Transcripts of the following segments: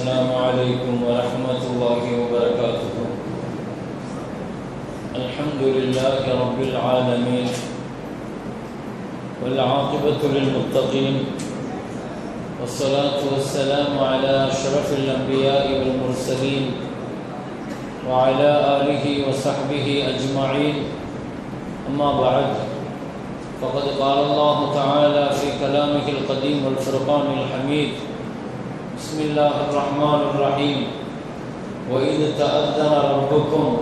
السلام عليكم ورحمة الله وبركاته. الحمد لله رب العالمين والعاقبة للمتقين والصلاة والسلام على أشرف الأنبياء والمرسلين وعلى آله وصحبه أجمعين. أما بعد فقد قال الله تعالى في كلامه القديم والفرقان الحميد بسم الله الرحمن الرحيم وإذ تأذن ربكم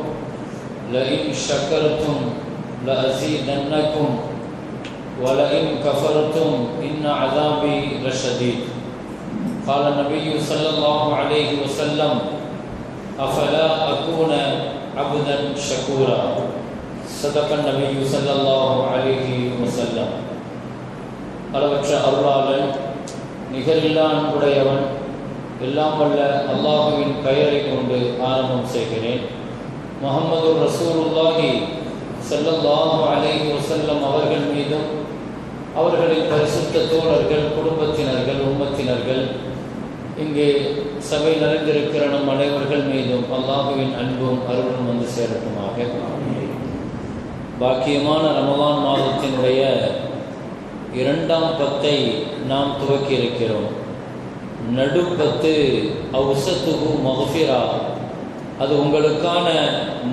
لئن شكرتم لأزيدنكم ولئن كفرتم إن عذابي لشديد قال النبي صلى الله عليه وسلم أفلا أكون عبدا شكورا صدق النبي صلى الله عليه وسلم அளவற்ற அருளாளன் நிகரில்லா அன்புடையவன் எல்லாம் வல்ல அல்லாஹுவின் பெயரை கொண்டு ஆரம்பம் செய்கிறேன். முகமது ரசூலுல்லாஹி செல்லல்லாஹு அலை வசல்லம் அவர்கள் மீதும் அவர்களின் பரிசுத்த தோழர்கள் குடும்பத்தினர்கள் உம்மத்தினர்கள் இங்கே சபை நிறைந்திருக்கிற நம் அனைவர்கள் மீதும் அல்லாஹுவின் அன்பும் அருளும் வந்து சேரட்டுமாக. பாக்கியமான ரமலான் மாதத்தினுடைய இரண்டாம் பத்தை நாம் துவக்கி இருக்கிறோம் நடுப்பத்து அவுசத்துகு மகஃபிரா அது உங்களுக்கான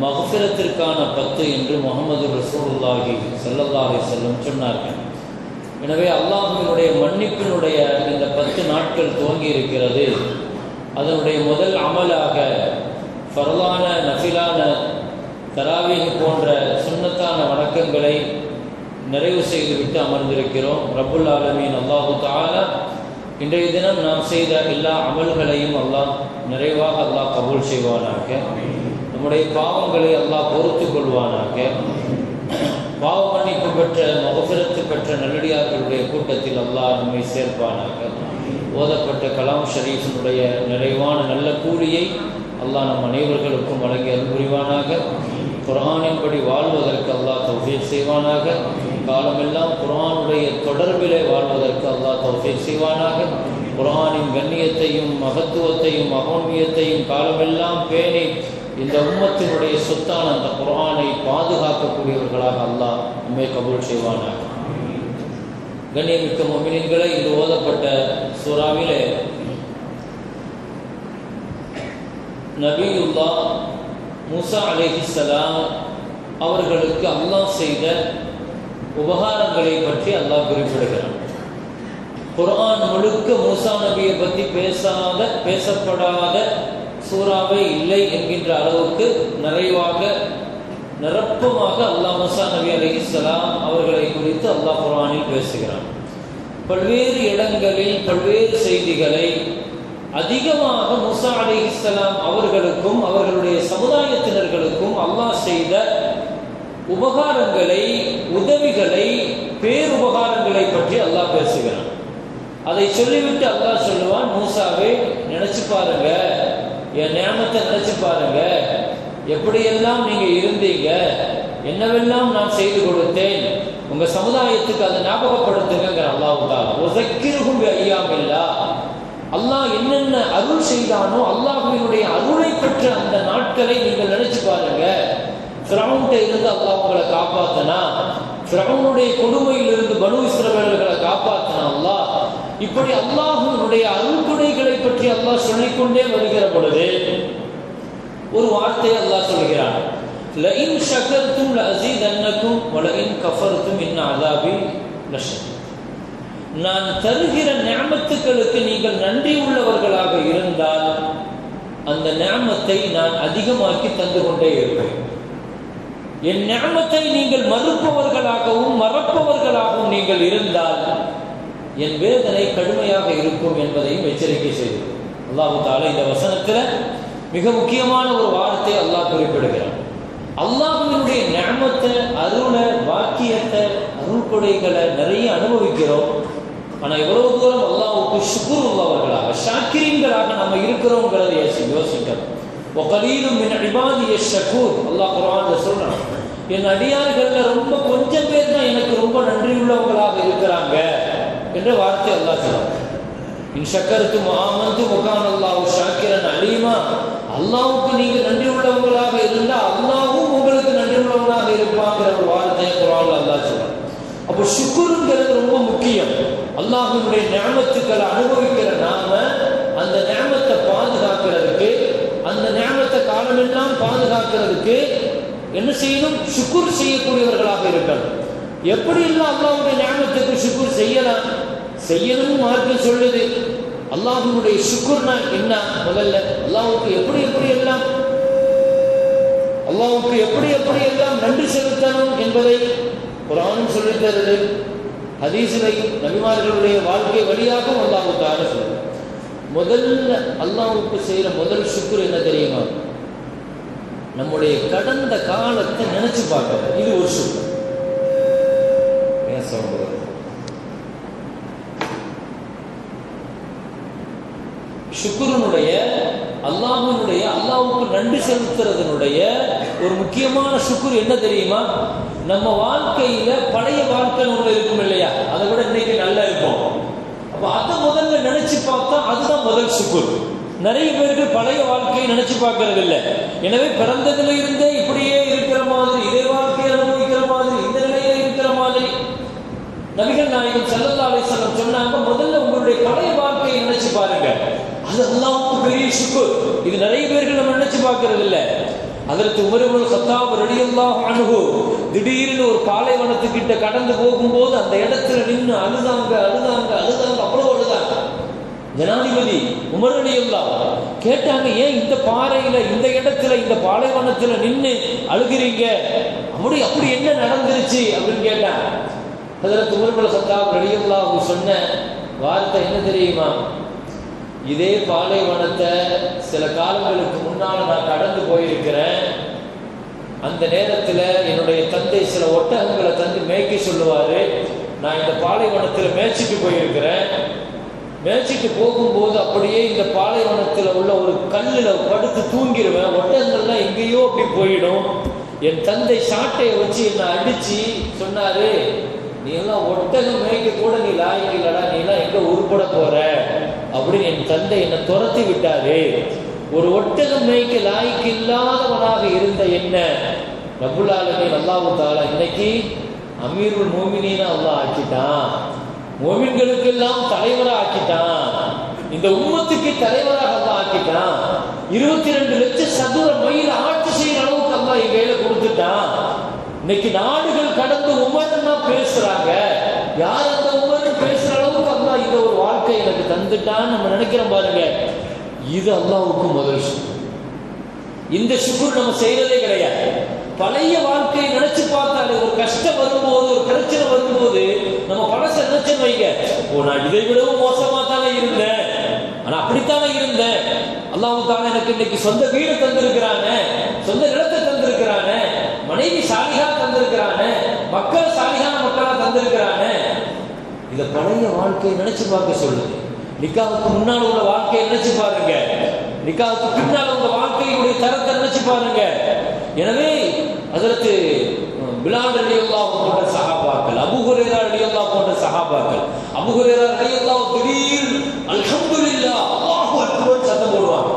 மகஃபிரத்திற்கான பத்து என்று முகமது ரசூலுல்லாஹி ஸல்லல்லாஹு செல்லும் சொன்னார்கள். எனவே அல்லாஹினுடைய மன்னிப்பினுடைய இந்த பத்து நாட்கள் துவங்கி இருக்கிறது அதனுடைய முதல் அமலாக ஃபர்லான நஃபிலான தராவீஹ் போன்ற சுண்ணத்தான வணக்கங்களை நிறைவு செய்துவிட்டு அமர்ந்திருக்கிறோம். ரபுல் ஆலமீன். அல்லாஹு தாலா இன்றைய தினம் நாம் செய்த எல்லா அமல்களையும் அல்லாஹ் நிறைவாக அல்லாஹ் கபூல் செய்வானாக. நம்முடைய பாவங்களை அல்லாஹ் பொறுத்து கொள்வானாக. பாவ மன்னிப்பு பெற்ற மகபிரத்து பெற்ற நல்லடியார்களுடைய கூட்டத்தில் அல்லாஹ் நம்மை சேர்ப்பானாக. ஓதப்பட்ட கலாம் ஷரீஃபினுடைய நிறைவான நல்ல கூலியை அல்லாஹ் நம் அனைவர்களுக்கும் வழங்கி அருள் புரிவானாக. குரானின்படி வாழ்வதற்கு அல்லாஹ் தௌஃபீக் செய்வானாக. காலமெல்லாம் குரானுடைய தொடர்பிலே வாழ்வதற்கு அல்லாஹ் தௌஃபீக் செய்வானாக. குரானின் கண்ணியத்தையும் மகத்துவத்தையும் மகோன்மியத்தையும் காலமெல்லாம் பேணி இந்த உம்மத்தினுடைய சொத்தான அந்த குரானை பாதுகாக்கக்கூடியவர்களாக அல்லாஹ் உண்மை கபூல் செய்வானாக. கண்ணியமிக்க மொமினின்களை இன்று ஓதப்பட்ட சூறாவிலே நபியுல்லா மூசா அலிஹிசலாம் அவர்களுக்கு அல்லாஹ் செய்த உபகாரங்களை பற்றி அல்லாஹ் குறிப்பிடுகிறான். குரான் முழுக்க மூசா நபியை பற்றி பேசாத பேசப்படாத சூறாவே இல்லை என்கின்ற அளவுக்கு நிறைவாக நிரப்பமாக அல்லாஹ் மூசா நபி அலிஹிஸ்லாம் அவர்களை குறித்து அல்லாஹ் குரானில் பேசுகிறான். பல்வேறு இடங்களில் பல்வேறு செய்திகளை அதிகமாக முசா அலி இஸ்லாம் அவர்களுக்கும் அவர்களுடைய சமுதாயத்தினர்களுக்கும் அல்லாஹ் செய்த உபகாரங்களை உதவிகளை பேருபகாரங்களை பற்றி அல்லாஹ் பேசுகிறான். அதை சொல்லிவிட்டு அல்லாஹ் சொல்லுவான் மூசாவே நினைச்சு பாருங்க. என் நியமத்தை நினைச்சு பாருங்க. எப்படியெல்லாம் நீங்க இருந்தீங்க என்னவெல்லாம் நான் செய்து கொடுத்தேன் உங்க சமுதாயத்துக்கு அதை ஞாபகப்படுத்துங்க அல்லாஹு ஐயாமில்லா அல்லாஹ் என்னென்ன அருள் செய்தானோ அல்லாஹுவினுடைய அருளை பெற்ற அந்த நாட்களை நீங்கள் ஃபிரவுன்ட்ட இருந்து அல்லாஹ் உங்களை காப்பாத்தினா ஃபிரவுனுடைய கொடுமையிலிருந்து பனு இஸ்ரவேலர்களை காப்பாத்தினா அல்லாஹ் இப்படி அல்லாஹனுடைய அருள்குடைகளை பற்றி அல்லாஹ் சொல்லிக்கொண்டே வருகிற பொழுது ஒரு வார்த்தையை அல்லாஹ் சொல்கிறான். லஇன் ஷக்கர்தும் லஅஸீதன்னக்கும் வலஇன் கஃபர்த்தும் இன் அதாபி லஷதீத் நான் தருகிற ஞாபத்துக்களுக்கு நீங்கள் நன்றி உள்ளவர்களாக இருந்தால் அந்த ஞாபத்தை நான் அதிகமாக்கி தந்து கொண்டே இருப்பேன். என் நியமத்தை நீங்கள் மறுப்பவர்களாகவும் மறப்பவர்களாகவும் நீங்கள் இருந்தால் என் வேதனை கடுமையாக இருக்கும் என்பதையும் எச்சரிக்கை செய்து. அல்லாஹு தாலா இந்த வசனத்தில் மிக முக்கியமான ஒரு வார்த்தை அல்லாஹ் குறிப்பிடுகிறார் அல்லாஹினுடைய ஞாபத்தை அருளை வாக்கியத்தை அருள் கொடைகளை நிறைய அனுபவிக்கிறோம். ஆனால் எவ்வளவு தூரம் அல்லாவுக்கு சுக்குர் உள்ளவர்களாக ஷாக்கிரீன்களாக நம்ம இருக்கிறோங்கிறத யோசிக்கணும். ஒகலீலும் மின் அடிபாதிய ஷக்கூர் அல்லாஹ் குரான் சொல்றான். என் அடியார்கள்ல ரொம்ப கொஞ்சம் பேர் தான் எனக்கு ரொம்ப நன்றி உள்ளவங்களாக இருக்கிறாங்க என்ற வார்த்தை அல்லாஹ் சொல்லுவாங்க இன் ஷக்கருத்தும் ஆமந்து முகான் அல்லாஹ் ஷாக்கிரன் அலீமா. அல்லாவுக்கு நீங்க நன்றி உள்ளவங்களாக இருந்தா அல்லாவும் உங்களுக்கு நன்றி உள்ளவங்களாக இருப்பாங்கிற ஒரு வார்த்தை குரான் அல்லாஹ் சொல்லுவாங்க அப்போ சுக்குருங்கிறது ரொம்ப முக்கியம். அல்லாஹினுடைய ஞாபகத்துக்களை அனுபவிக்கிற நாம அந்த ஞாபகத்தை பாதுகாக்கிறதுக்கு அந்த ஞாபகத்தை காலமெல்லாம் பாதுகாக்கிறதுக்கு என்ன செய்யணும்? சுக்குர் செய்யக்கூடியவர்களாக இருக்கணும். எப்படி எல்லாம் அல்லாஹுடைய ஞாபகத்துக்கு சுக்குர் செய்யலாம்? செய்யணும் மார்க்கம் சொல்லுது. அல்லாஹுடைய சுக்குர்னா என்ன? முதல்ல அல்லாவுக்கு எப்படி எப்படி எல்லாம்? அல்லாவுக்கு எப்படி எப்படி எல்லாம் நன்றி செலுத்தணும் என்பதை குரானும் சொல்லி தருது. ஹதீசனை நபிமார்களுடைய வாழ்க்கை வழியாகவும் அல்லாஹு தார முதல்ல அல்லாவுக்கு செய்யற முதல் சுக்குர் என்ன தெரியுமா? நம்முடைய கடந்த காலத்தை நினைச்சு பார்க்கணும். இது ஒரு சுகம் ஏன் சொல்றது சுக்குரனுடைய அல்லாஹினுடைய அல்லாஹுக்கு நன்றி செலுத்துறதனுடைய ஒரு முக்கியமான சுக்குர் என்ன தெரியுமா? நம்ம வாழ்க்கையில பழைய வாழ்க்கை ஒன்று இருக்கும் இல்லையா? அதை விட இன்னைக்கு நல்லா இருக்கும். அப்ப அதை முதல்ல நினைச்சு பார்த்தா அதுதான் முதல் சுக்குர். நிறைய பேருக்கு பழைய வாழ்க்கையை நினைச்சு பார்க்கறது இல்லை எனவே பிறந்ததுல இருந்தே இப்படியே இருக்கிற மாதிரி இதே வாழ்க்கையை அனுபவிக்கிற மாதிரி இந்த நிலையில இருக்கிற மாதிரி நபிகள் நாயகம் சல்லல்லா அலிஸ்லாம் சொன்னாங்க முதல்ல உங்களுடைய பழைய வாழ்க்கையை நினைச்சு பாருங்க. அது அல்லாவுக்கு பெரிய சுப்பு இது நிறைய பேருக்கு நம்ம நினைச்சு பார்க்கறது இல்ல அதற்கு உமருபுல் சத்தாப் ரெடியெல்லாம் அணுகு திடீர்னு ஒரு பாலைவனத்துக்கிட்ட கடந்து போகும்போது அந்த இடத்துல நின்று அழுதாங்க அழுதாங்க அழுதாங்க அவ்வளவு ஜனாதிபதி உமர் அலியல்லா கேட்டாங்க ஏன் இந்த பாறையில் இந்த இடத்துல இந்த பாலைவனத்தில் நின்று அழுகிறீங்க? அப்படி அப்படி என்ன நடந்துருச்சு? அப்படின்னு கேட்டாங்க. அதில் துமர்பல சத்தாப் அவங்க சொன்ன வார்த்தை என்ன தெரியுமா? இதே பாலைவனத்தை சில காலங்களுக்கு முன்னால் நான் கடந்து போயிருக்கிறேன். அந்த நேரத்தில் என்னுடைய தந்தை சில ஒட்டகங்களை தந்து மேய்க்க சொல்லுவார். நான் இந்த பாலைவனத்தில் மேய்ச்சிட்டு போயிருக்கிறேன். மேய்ச்சிட்டு போகும்போது அப்படியே இந்த பாலைவனத்தில் உள்ள ஒரு கல்லில் படுத்து தூங்கிடுவேன். ஒட்டங்கள்லாம் எங்கேயோ அப்படி போயிடும். என் தந்தை சாட்டையை வச்சு என்னை அடித்து சொன்னார் நீ எல்லாம் ஒட்டகம் மேய்க்க கூட நீ லாய்க்கலடா நீ எல்லாம் எங்கே உருப்பட போற? அப்படின்னு என் தந்தை என்னை துரத்தி விட்டாரு. ஒரு ஒட்டகம் மேய்க்க லாய்க்கு இல்லாதவனாக இருந்த என்ன ரபுல்லாலுமே அல்லாஹு தாலா இன்னைக்கு அமீருல் மோமினா அவ்வளோ ஆக்கிட்டான். மோமின்களுக்கு எல்லாம் தலைவராக ஆக்கிட்டான். இந்த உம்மத்துக்கு தலைவராக அல்லாஹ் ஆக்கிட்டான். இருபத்தி ரெண்டு லட்சம் சதுர மைல் ஆட்சி செய்யற அளவுக்கு அல்லாஹ் என் கையில கொடுத்துட்டான். இன்னைக்கு நாடுகள் கடந்து உமர்னா பேசுறாங்க. யார் அந்த உமர்னு பேசுற அளவுக்கு அல்லாஹ் இந்த ஒரு வாழ்க்கை எனக்கு தந்துட்டான்னு நம்ம நினைக்கிறோம் பாருங்க. இது அல்லாவுக்கு முதல் இந்த சுக்குர் நம்ம செய்யறதே கிடையாது. பழைய வாழ்க்கையை நினைச்சு பார்த்தாலே ஒரு கஷ்டம் வரும்போது ஒரு பிரச்சனை வரும்போது நம்ம பல நினைச்சு வைங்க ஓ நான் இதை விடவும் மோசமா தானே இருந்தேன். ஆனா அப்படித்தானே இருந்தேன். அல்லாஹு தானே எனக்கு இன்னைக்கு சொந்த வீடு தந்திருக்கிறானே சொந்த நிலத்தை தந்திருக்கிறானே மனைவி சாலிகா தந்திருக்கிறானே மக்கள் சாலிகான மக்களா தந்திருக்கிறானே. இத பழைய வாழ்க்கையை நினைச்சு பார்க்க சொல்லுது நிக்காவுக்கு முன்னால் உள்ள வாழ்க்கையை நினைச்சு பாருங்க. நிக்காவுக்கு பின்னால் உள்ள வாழ்க்கையுடைய தரத்தை நினைச்சு பாருங்க. எனவே அதற்கு பிலால் ரலியல்லா போன்ற சஹாபாக்கள் அபு ஹுரேரா ரலியல்லா போன்ற சஹாபாக்கள். அபு ஹுரேரா ரலியல்லா திடீர் அல்ஹம்துலில்லாஹ் அல்லாஹு அக்பர் சத்தம் போடுவாங்க.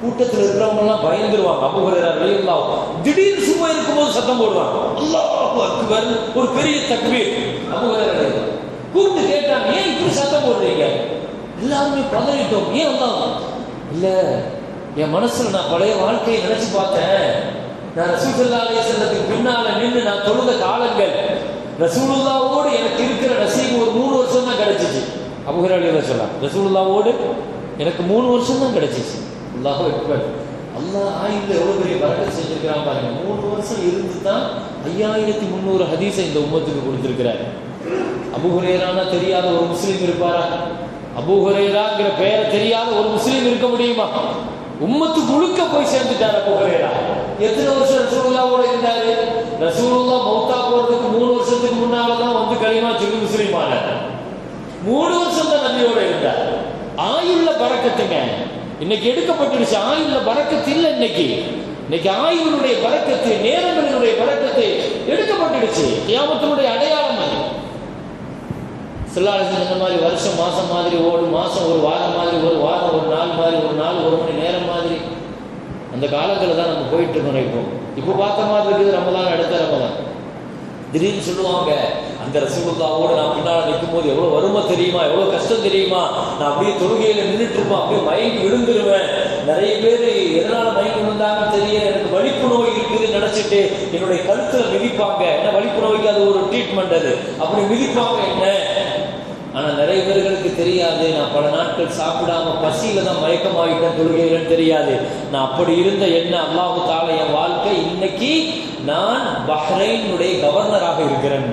கூட்டத்தில் இருக்கிறவங்க எல்லாம் பயந்துருவாங்க. அபு ஹுரேரா ரலியல்லா திடீர் சும்மா இருக்கும்போது சத்தம் போடுவாங்க. அல்லாஹு அக்பர் ஒரு பெரிய தக்பீர். அபு ஹுரேரா ரலியல்லா கூப்பிட்டு கேட்டாங்க ஏன் இப்படி சத்தம் போடுறீங்க? எல்லாருமே பதறிட்டோம். ஏன் வந்தாங்க இல்லை என் மனசுல நான் பழைய வாழ்க்கையை நினைச்சு பார்த்தேன். நான் ரசூலுல்லா அலைஹிஸ்ஸலாத்துக்கு பின்னால நின்று நான் தொழுத காலங்கள் ரசூலுல்லாவோடு எனக்கு இருக்கிற நசீபு ஒரு மூணு வருஷம் தான் கிடைச்சிச்சு அபுஹராலியில் சொல்லலாம் ரசூலுல்லாவோடு எனக்கு மூணு வருஷம் தான் கிடைச்சிச்சு. அல்லாஹ் அக்பர். அல்லாஹ் ஆயுத எவ்வளோ பெரிய வரக்கத் செஞ்சிருக்கிறான் பாருங்க. மூணு வருஷம் இருந்து தான் ஐயாயிரத்தி முந்நூறு ஹதீஸை இந்த உம்மத்துக்கு கொடுத்துருக்கிறாரு. அபுஹுரேரானா தெரியாத ஒரு முஸ்லீம் இருப்பாரா? அபுஹுரேராங்கிற பெயரை தெரியாத ஒரு முஸ்லீம் இருக்க முடியுமா? உம்மத்து முழுக்க போய் சேர்ந்துட்டார அபுஹுரேரா எத்தனை வருஷம் ரசூலுல்லாவோட இருந்தாரு? ரசூலுல்லா மௌத்தா போறதுக்கு மூணு வருஷத்துக்கு முன்னால தான் வந்து களிமா சொல்லி முஸ்லீம் மூணு வருஷம் தான் நபியோட இருந்தார். ஆயுள்ல பறக்கத்துங்க. இன்னைக்கு எடுக்கப்பட்டுடுச்சு. ஆயுள்ல பறக்கத்து இல்லை இன்னைக்கு. இன்னைக்கு ஆயுளுடைய பறக்கத்து நேரங்களினுடைய பறக்கத்து எடுக்கப்பட்டுடுச்சு. கியாமத்தினுடைய அடையாளம் அது இந்த மாதிரி வருஷம் மாதம் மாதிரி ஓடும் மாதம் ஒரு வாரம் மாதிரி ஒரு வாரம் ஒரு நாள் மாதிரி ஒரு நாள் ஒரு மணி நேரம் மாதிரி. அந்த காலத்தில் தான் நம்ம போயிட்டு இருக்கோம் இப்போ இப்போ பார்த்த மாதிரி இருக்குது ரமதான் அடுத்த ரமதான் திடீர்னு சொல்லுவாங்க அந்த ரசகுல்லாவோடு நான் பின்னால் நிற்கும் போது எவ்வளோ வறுமை தெரியுமா எவ்வளோ கஷ்டம் தெரியுமா? நான் அப்படியே தொழுகையில் நின்றுட்டு இருப்பேன் அப்படியே மயங்கி விழுந்துருவேன். நிறைய பேர் எதனால் மயங்கி விழுந்தாங்கன்னு தெரியல எனக்கு வலிப்பு நோய் இருக்குதுன்னு நினச்சிட்டு என்னுடைய கழுத்துல மிதிப்பாங்க. என்ன வலிப்பு நோய்க்கு அது ஒரு ட்ரீட்மெண்ட் அது. அப்படி மிதிப்பாங்க என்ன? தெரியாது. நான் பல நாட்கள் சாப்பிடாம பசியில தான் மயக்கமாகிட்டேன் தொழுகையிலன்னு தெரியாது. நான் அப்படி இருந்த என்ன அல்லாஹு தால என் வாழ்க்கை? இன்னைக்கு நான் பஹ்ரைனுடைய கவர்னராக இருக்கிறேன்.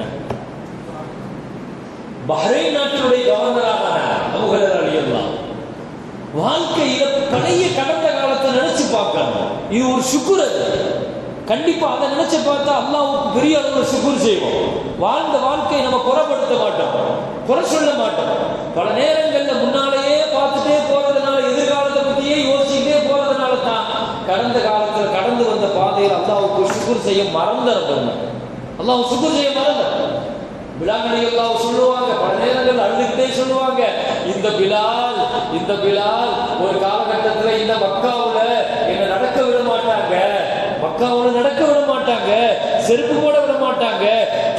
பஹ்ரைன் நாட்டினுடைய கவர்னராக அபுகலர் அழியலாம் வாழ்க்கையில பழைய கடந்த காலத்தை நினைச்சு பார்க்கணும் இது ஒரு சுக்குர் கண்டிப்பா அதை நினைச்சு பார்த்தா அல்லாவுக்கு பெரிய அளவுல சுகுர் செய்வோம். வாழ்ந்த வாழ்க்கையை நம்ம குறைப்படுத்த மாட்டோம். குறை சொல்ல மாட்டோம். பல நேரங்கள்ல முன்னாலேயே பார்த்துட்டே போறதுனால எதிர்காலத்தை பத்தியே யோசிச்சுட்டே போறதுனால தான் கடந்த காலத்துல கடந்து வந்த பாதையில் அல்லாவுக்கு சுக்குர் செய்ய மறந்துறோம் அல்லாஹ் சுக்குர் செய்ய மறந்த பிலால் அல்லாஹ் சொல்லுவாங்க பல நேரங்கள் அழுதுகிட்டே சொல்லுவாங்க இந்த பிலால் இந்த பிலால் ஒரு காலகட்டத்துல இந்த மக்காவுல என்ன நடக்க விட மாட்டேன் அவனை நடக்க விட மாட்டாங்க. செருப்பு போட விட மாட்டாங்க.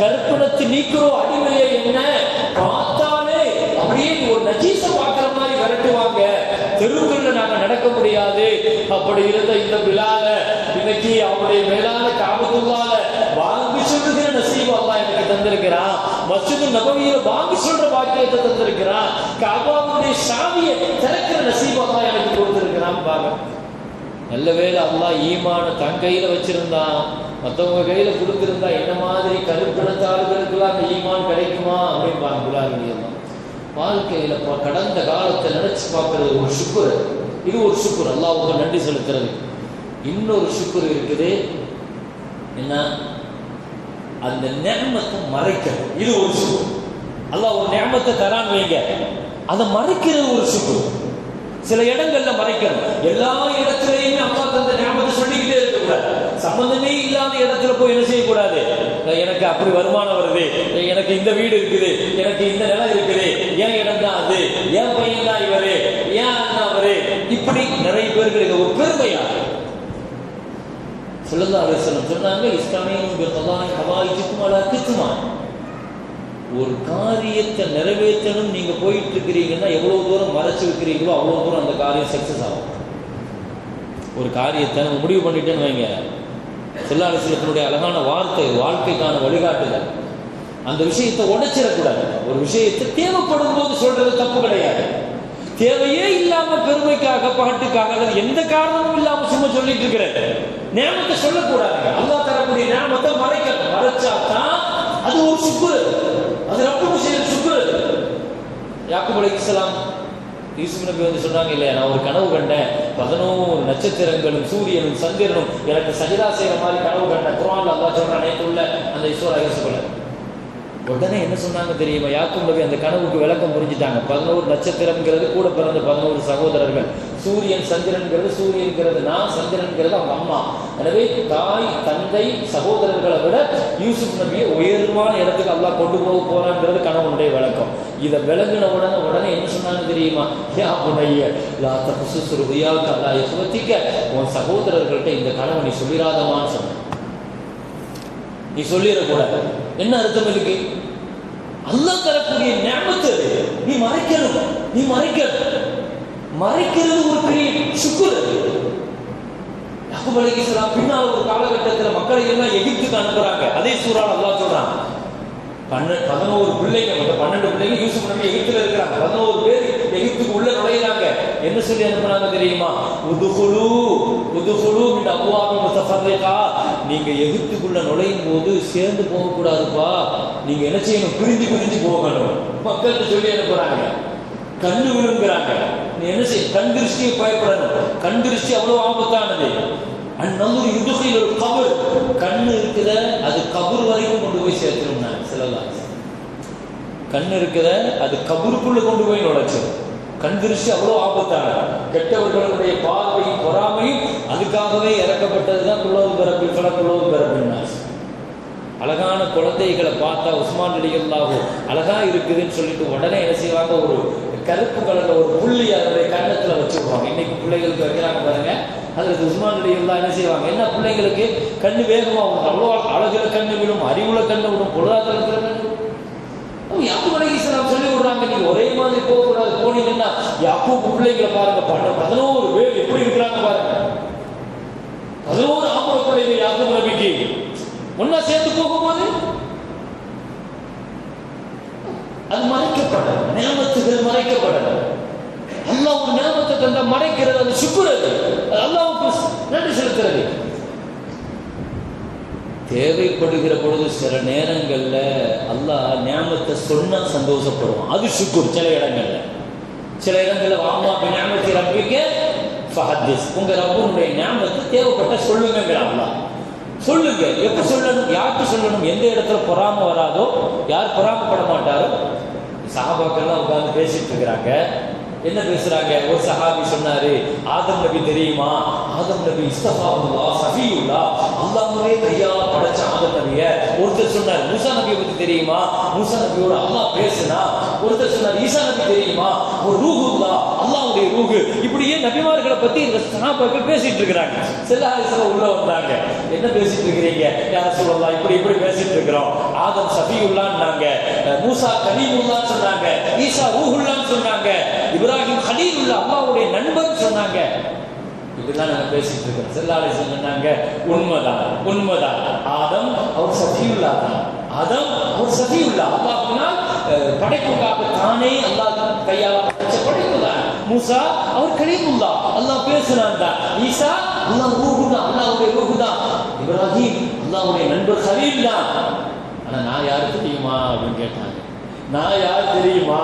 கருப்பணத்து நீக்கிறோம் அடிமையை என்ன? பார்த்தாலே அப்படியே ஒரு நஜீச பார்க்கிற மாதிரி விரட்டுவாங்க. தெருவுகள்ல நாங்க நடக்க முடியாது. அப்படி இருந்த இந்த விழால இன்னைக்கு அவருடைய மேலான காபத்துள்ளால வாங்கி சொல்லுகிற நசீபு அல்லா எனக்கு தந்திருக்கிறான். மஸ்ஜிது நபவியில வாங்கி சொல்ற பாக்கியத்தை தந்திருக்கிறான். காபாவுடைய சாமியை திறக்கிற நசீபு அல்லா எனக்கு கொடுத்திருக்கிறான். நல்ல வேலை அல்லா ஈமான தன் கையில வச்சிருந்தான் மற்றவங்க கையில கொடுத்திருந்தா என்ன மாதிரி கருப்பிடத்த ஆளுகளுக்கெல்லாம் அந்த ஈமான் கிடைக்குமா அப்படின்பாங்க புலாரணி எல்லாம். வாழ்க்கையில கடந்த காலத்தை நினைச்சு பார்க்கறது ஒரு சுக்குர். இது ஒரு சுக்குர். உங்க நன்றி செலுத்துறது இன்னொரு சுக்குர் இருக்குது. என்ன? அந்த நேமத்தை மறைக்கிறது இது ஒரு சுக்குர். அல்லா ஒரு நேமத்தை தரான் வைங்க. அதை மறைக்கிறது ஒரு சுக்குர். சில இடங்கள்ல மறைக்கணும். எல்லா இடத்துலையுமே அம்மா தந்த ஞாபகத்தை சொல்லிக்கிட்டே இருக்கக்கூடாது. சம்பந்தமே இல்லாத இடத்துல போய் என்ன செய்யக்கூடாது? எனக்கு அப்படி வருமானம் வருது. எனக்கு இந்த வீடு இருக்குது. எனக்கு இந்த நிலம் இருக்குது. ஏன் இடம் தான் அது? ஏன் பையன் தான் இவரு? ஏன் அண்ணா அவரு? இப்படி நிறைய பேர்களுக்கு ஒரு பெருமையா சொல்லல்லா அலிஸ்லம் சொன்னாங்க இஸ்லாமியும் ஹவாயிச்சுக்கும் அலா கித்துமா ஒரு காரியத்தை நிறைவேற்றணும் நீங்க போயிட்டு இருக்கிறீங்கன்னா எவ்வளவு தூரம் மறைச்சு வைக்கிறீங்களோ அவ்வளவு தூரம் அந்த காரியம் சக்சஸ் ஆகும். ஒரு காரியத்தை நம்ம முடிவு பண்ணிட்டேன்னு வைங்க. செல்லாலசிலத்தினுடைய அழகான வார்த்தை வாழ்க்கைக்கான வழிகாட்டுதல். அந்த விஷயத்தை உடைச்சிடக்கூடாது. ஒரு விஷயத்தை தேவைப்படும் போது சொல்றது தப்பு கிடையாது. தேவையே இல்லாம பெருமைக்காக பகட்டுக்காக அல்லது எந்த காரணமும் இல்லாம சும்மா சொல்லிட்டு இருக்கிற நேமத்தை சொல்லக்கூடாது அல்லா தர நேமத்தை மறைக்கணும் மறைச்சா தான் அது ஒரு சுக்குரு அது ரப்புக்கு செய்யற சுக்குரு யாக்கூப் அலைஹிஸ்ஸலாம் யூசுப் நபி வந்து சொன்னாங்க இல்லையா நான் ஒரு கனவு கண்டேன். பதினோரு நட்சத்திரங்களும் சூரியனும் சந்திரனும் எனக்கு சஜிதா செய்யற மாதிரி கனவு கண்டேன் குரான் அல்லா சொல்றான் நேற்று உள்ள அந்த ஈஸ்வர யூசுஃபுல உடனே என்ன சொன்னாங்க தெரியுமா? யாக்கும் நபி அந்த கனவுக்கு விளக்கம் புரிஞ்சுட்டாங்க. பதினோரு நட்சத்திரம்ங்கிறது கூட பிறந்த பதினோரு சகோதரர்கள். சூரியன் சந்திரன்கிறது சூரியன்கிறது நான் சந்திரன்கிறது அவங்க அம்மா. எனவே தாய் தந்தை சகோதரர்களை விட யூசுப் நபியை உயர்வான இடத்துக்கு அல்லா கொண்டு போக போறாங்கிறது கணவனுடைய விளக்கம். இதை விளங்கின உடனே உடனே என்ன சொன்னாங்க தெரியுமா? யா புனைய லா தபசு சுருவியாவுக்கு அல்லா யசுவத்திக்க உன் சகோதரர்கள்ட்ட இந்த கனவை நீ சொல்லிராதமான்னு சொன்ன. நீ சொல்லிடக்கூடாது. என்ன அர்த்தம் இருக்கு அல்லாஹ் தரக்கூடிய ஞாபகத்து நீ மறைக்கணும். நீ மறைக்கணும். மறைக்கிறது ஒரு பெரிய சுக்குர் அது. சொல்லலாம் பின்னால் ஒரு காலகட்டத்தில் மக்களை எல்லாம் எகிப்துக்கு அனுப்புறாங்க. அதே சூறால் அல்லாஹ் சொல்றான். பன்னெண்டு பதினோரு பிள்ளைங்க பன்னெண்டு பிள்ளைங்க யூஸ் பண்ணி எகிப்துல இருக்கிறாங்க. பதினோரு பேர் எகிப்துக்கு உள்ள நுழையிறாங்க. என்ன சொல்லி அனுப்புறாங்க தெரியுமா? உதுகுழு உதுகுழு இந்த அவ்வாபி முத்தஃபர்ரிகா. நீங்க எகிப்துக்குள்ள நுழையும் போது சேர்ந்து போகக்கூடாதுப்பா. நீங்க என்ன செய்யணும்? பிரிஞ்சு பிரிஞ்சு போகணும். மக்களுக்கு சொல்லி அனுப்புறாங்க. கண்ணு விழுங்குறாங்க. நீ என்ன செய்ய கண் திருஷ்டியை பயப்படணும். கண் திருஷ்டி அவ்வளவு ஆபத்தானது. அந்நல்லூர் யுதுகையில் ஒரு கபர். கண்ணு இருக்குத அது கபர் வரைக்கும் கொண்டு போய் சேர்த்துரும் நான் சிலலாம் கண் இருக்குத அது கபருக்குள்ள கொண்டு போய் நுழைச்சிடும் கண் அவ்வளோ ஆபத்தான கெட்டவர்களுடைய பார்வையும் பொறாமையும் அதுக்காகவே இறக்கப்பட்டது தான் குள்ளோது பிறப்பில் கலக்குள்ளோது பிறப்பின் அழகான குழந்தைகளை பார்த்தா உஸ்மான் அலிகல்லாவோ அழகா இருக்குதுன்னு சொல்லிட்டு உடனே என்ன செய்வாங்க? ஒரு கருப்பு கலர்ல ஒரு புள்ளி அதனுடைய கன்னத்துல வச்சுருவாங்க இன்னைக்கு பிள்ளைகளுக்கு வைக்கிறாங்க பாருங்க. அதுக்கு உஸ்மான் தான் என்ன செய்வாங்க? என்ன பிள்ளைங்களுக்கு? கண்ணு வேகமாக விடும் அவ்வளோ அழகுல கண்ணு விடும் அறிவுல கண்ணு விடும் பொருளாதாரத்தில் கண்ணு விடும் யாக்கூப் அலைஹி சொல்லி விடுறாங்க நீங்க ஒரே மாதிரி போக கூடாது போனீங்கன்னா யாக்கூப் பிள்ளைகளை பாருங்க பாருங்க பதினோரு பேர் எப்படி இருக்கிறாங்க பாருங்க பதினோரு ஆம்பளை பிள்ளைங்க யாக்கூப் நபிக்கு ஒன்னா சேர்த்து போகும்போது அது மறைக்கப்படல நியமத்துகள் மறைக்கப்படல அல்லாஹ் ஒரு நியமத்தை தந்தா மறைக்கிறது அது சுக்குறது அது அல்லாஹ்வுக்கு நன்றி செலுத்துறது தேவைப்படுகிற பொழுது சில நேரங்களில் அல்லாஹ் ஞாபகத்தை சொன்னால் சந்தோஷப்படுவோம் அது சுக்குர் சில இடங்களில். சில இடங்களில் வாமா ஞாபகத்தை ரப்பிக்க ஃபஹத்திஸ். உங்கள் ரப்பனுடைய ஞாபகத்தை தேவைப்பட்ட சொல்லுங்கிற அல்லாஹ். சொல்லுங்க. எப்போ சொல்லணும்? யாருக்கு சொல்லணும்? எந்த இடத்துல பொறாம வராதோ யார் பொறாமப்பட மாட்டாரோ? சாபாக்கெல்லாம் உட்காந்து பேசிட்டு இருக்கிறாங்க. என்ன பேசுறாங்க? ஒரு சஹாபி சொன்னாரு ஆதம் நபி தெரியுமா? ஆதம் நபி இஸ்தபாவுல்லா சஃபியுல்லா. அல்லாஹ்வே கையால படைச்ச ஆதம் நபிய. ஒருத்தர் சொன்னார் மூசா நபியை பத்தி தெரியுமா? மூசா நபியோட அம்மா பேசுனா ஒருத்தர் சொன்னார் ஈசா நபி தெரியுமா? ஒரு ரூஹுல்லா அல்லாவுடைய ரூஹு. இப்படியே நபிமார்களை பத்தி இந்த சஹாபாக்கள் பேசிட்டு இருக்கிறாங்க. செல்லாரிசல உள்ள வந்தாங்க. என்ன பேசிட்டு இருக்கிறீங்க? யார சொல்லலாம் இப்படி இப்படி பேசிட்டு இருக்கிறோம். ஆதம் சஃபியுல்லான்னாங்க. மூசா கலீமுல்லான்னு ஈசா ரூஹுல்லான்னு சொன்னாங்க. இப்ராஹிம் ஹலீலுல்லா அம்மாவுடைய நண்பன் சொன்னாங்க. இப்படிதான் நாங்க பேசிட்டு இருக்கோம். செல்லாலை சொன்னாங்க உண்மைதான் உண்மைதான். ஆதம் அவர் சஃபியுல்லா தான் ஆதம் அவர் சஃபியுல்லா. அல்லாஹ்னா படைப்புக்காக தானே அல்லாஹ் கையால் படைச்ச படைப்பு தான் மூசா அவர் கலீமுல்லா. அல்லாஹ் பேசுனான் தான் ஈசா அல்லாஹ் ரூஹு தான் அல்லாஹ்வுடைய ரூஹு தான் இப்ராஹிம் அல்லாஹ்வுடைய நண்பர் ஹலீல் தான் ஆனா நான் யாருக்கு தெரியுமா அப்படின்னு கேட்டாங்க. நான் யார் தெரியுமா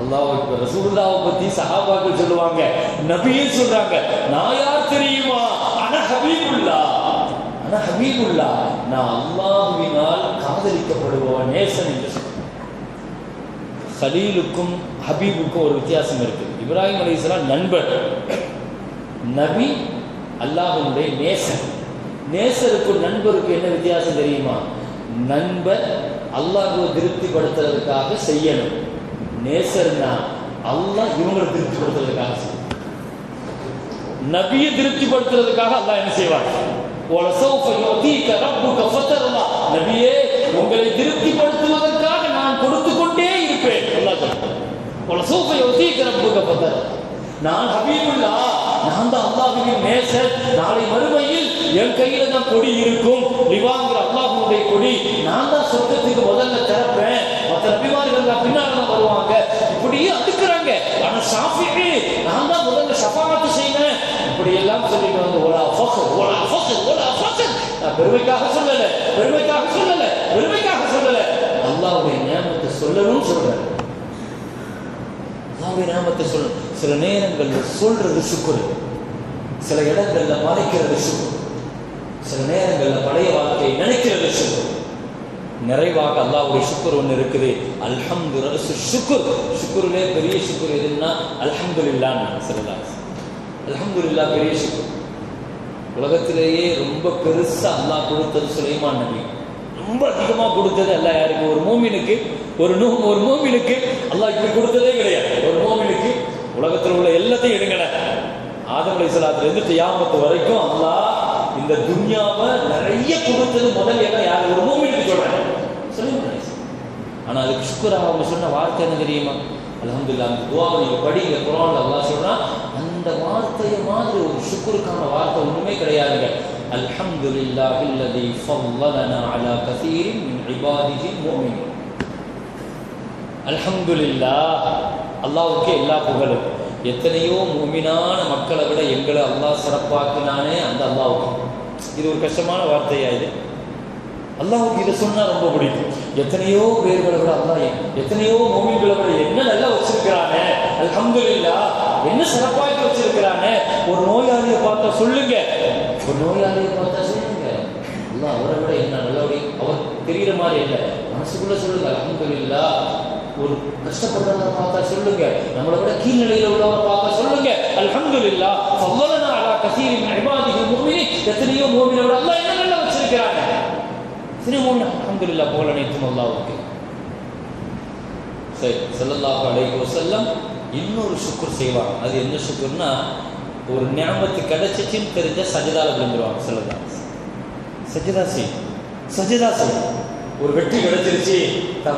அல்லாஹ் ரசூல்லாவை பத்தி சஹாபாக்கள் சொல்லுவாங்க நபியே சொல்றாங்க நான் யார் தெரியுமா ஆனா ஹபீபுல்லா ஆனா ஹபீபுல்லா நான் அல்லாஹுவினால் காதலிக்கப்படுபவன் நேசன் என்று சொல்றேன் ஹலீலுக்கும் ஹபீபுக்கும் ஒரு வித்தியாசம் இருக்கு இப்ராஹிம் அலைஹிஸ்ஸலாம் நண்பர் நபி அல்லாஹனுடைய நேசன் நேசருக்கும் நண்பருக்கும் என்ன வித்தியாசம் தெரியுமா நண்பர் அல்லாஹ் திருப்தி படுத்துறதுக்காக செய்யணும். நேசர்னா அல்லாஹ் இவங்களை திருப்திப்படுத்துறதுக்காக செய்யணும். நபியை திருப்தி படுத்துறதுக்காக அல்லாஹ் என்ன செய்வார் நபியே உங்களை திருப்திப்படுத்துவதற்காக நான் கொடுத்து கொண்டே இருப்பேன். நான் ஹபீபுல்லா. நான் தான் அல்லாஹுவின் நேசர். நாளை மறுமையில் என் கையில தான் கொடி இருக்கும். லிவாங்கிற அல்லாஹுடைய கொடி நான் தான் சொர்க்கத்துக்கு முதல்ல திறப்பேன். மற்ற நபிமார்கள் பின்னால் தான் வருவாங்க. இப்படியே அடுக்கிறாங்க ஆனா சாப்பிட்டு நான் தான் முதல்ல சபாத்து செய்வேன். இப்படி எல்லாம் சொல்லிட்டு வந்து ஒலா ஃபக்ர் ஒலா ஃபக்ர் ஒலா ஃபக்ர். நான் பெருமைக்காக சொல்லல பெருமைக்காக சொல்லல பெருமைக்காக சொல்லல. அல்லாஹ்வுடைய நியமத்தை சொல்லணும்னு சொல்றேன். அல்லாஹ்வுடைய நியமத்தை சொல்லணும். சில நேரங்கள்ல சொல்றது சுக்குரு. சில இடங்கள்ல மறைக்கிறது சுக்குரு. சில நேரங்கள்ல பழைய வாழ்க்கையை நினைக்கிறது சுக்குரு. நிறைவாக அல்லாவுடைய சுக்குர் ஒன்று இருக்குது. அல்ஹம்து ரசு சுக்குர். சுக்குருலே பெரிய சுக்குர் எதுன்னா அல்ஹம்துலில்லான்னு சொல்லலாம் அல்ஹம்துலில்லா பெரிய சுக்குர். உலகத்திலேயே ரொம்ப பெருசா அல்லாஹ் கொடுத்தது சுலைமான் நபி. ரொம்ப அதிகமா கொடுத்தது அல்லாஹ் யாருக்கு? ஒரு மூமினுக்கு. ஒரு நூ ஒரு மூமினுக்கு. அல்லாஹ் இப்படி கொடுத்ததே கிடையாது. ஒரு மூமின் உலகத்தில் உள்ள எல்லாத்தையும் எடுங்கல ஆதம் அலைஹிஸ்ஸலாத்துல இருந்து வரைக்கும் அல்லா இந்த துன்யாவை நிறைய கொடுத்தது முதல் என்ன யார்? ஒரு மூமினுக்கு சொல்றேன் ஆனா அதுக்கு சுக்குரா அவங்க சொன்ன வார்த்தை என்ன தெரியுமா? அல்ஹம்துலில்லாஹ் அந்த துவாவை நீங்க படிங்க குரான் அல்லா சொல்றான் அந்த வார்த்தையை மாதிரி ஒரு சுக்குருக்கான வார்த்தை ஒண்ணுமே கிடையாதுங்க. அல்ஹம்துலில்லாஹி அல்லதி ஃபல்லலனா அலா கசீரின் மின் இபாதிஹி முஃமினீன். அல்ஹம்துலில்லாஹ். அல்லாவுக்கு எல்லா புகழும். எத்தனையோ மூமினான மக்களை விட எங்களை அல்லாஹ் சிறப்பாக்குனானே அந்த அல்லாவுக்கு. இது ஒரு கஷ்டமான வார்த்தையா இது? அல்லாவுக்கு இதை சொன்னால் ரொம்ப பிடிக்கும். எத்தனையோ பேர்களை விட அல்லாஹ் எத்தனையோ மூமின்களை விட என்ன நல்லா வச்சிருக்கிறானே? அல்ஹம்துலில்லாஹ் என்ன சிறப்பாக்கி வச்சிருக்கிறானே? ஒரு நோயாளியை பார்த்தா சொல்லுங்க. ஒரு நோயாளியை பார்த்தா சொல்லுங்க. அல்லாஹ் அவரை விட என்ன நல்லபடி அவர் தெரிகிற மாதிரி இல்லை மனசுக்குள்ள சொல்லுங்க அல்ஹம்துலில்லாஹ் ஒரு கஷ்டப்பட்டவங்க பார்த்தா சொல்லுங்க நம்மளை விட கீழ்நிலையில் உள்ளவங்க பார்த்தா சொல்லுங்க அல்ஹம்துலில்லாஹ் ஃபல்லலனா அலா கசீரின் மின் இபாதிஹி எத்தனையோ மூமினை விட அல்லாஹ் என்ன நல்லா வச்சிருக்கிறாங்க சினிமோன் அஹமதுல்லா புகழ் அனைத்தும் அல்லாவுக்கு சரி ஸல்லல்லாஹு அலைஹி செல்லம் இன்னொரு சுக்குர் செய்வாங்க அது என்ன சுக்குர்னா ஒரு ஞாபகத்து கிடைச்சிச்சின்னு தெரிஞ்ச சஜிதாவில் விழுந்துருவாங்க செல்லதா சஜிதா செய்யும் சஜிதா செய்யும் ஒரு வெற்றி கிடைச்சிருச்சு.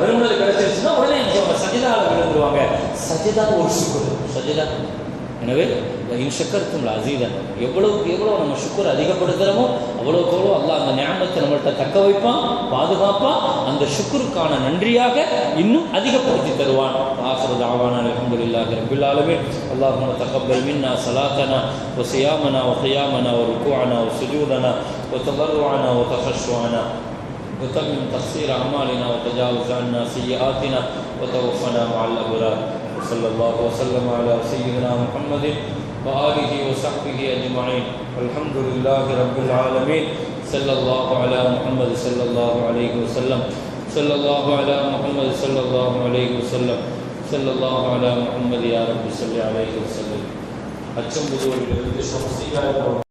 விரும்புறது கிடைச்சிருச்சுன்னா உடனே அவங்க சஜிதாவில் விழுந்துருவாங்க. சஜிதா ஒரு சுக்குர். சஜிதா. எனவே இன் சக்கரத்தும் அசீதன். எவ்வளவுக்கு எவ்வளோ நம்ம சுக்குர் அதிகப்படுத்துகிறோமோ அவ்வளோக்கு எவ்வளோ அல்லா அந்த ஞாபகத்தை நம்மள்கிட்ட தக்க வைப்பான் பாதுகாப்பான். அந்த சுக்குருக்கான நன்றியாக இன்னும் அதிகப்படுத்தி தருவான். ஆசிர தாவான அலமதுல்லாஹ் ரபில்லாலுமே அல்லாஹும் தகப்பல் மின்னா சலாத்தனா ஒசியாமனா ஒசையாமனா ஒரு ருக்குவானா ஒரு சுஜூதனா ஒ தபர்வானா ஒ தஹஸ்வானா وتمم تقصير أعمالنا وتجاوز عنا سيئاتنا وتوفنا مع الأبرار وصلى الله وسلم على سيدنا محمد وآله وصحبه أجمعين والحمد لله رب العالمين صلى الله على محمد صلى الله عليه وسلم صلى الله على محمد صلى الله عليه وسلم صلى الله على محمد يا رب صل عليه وسلم அச்சம் புதுவரிலிருந்து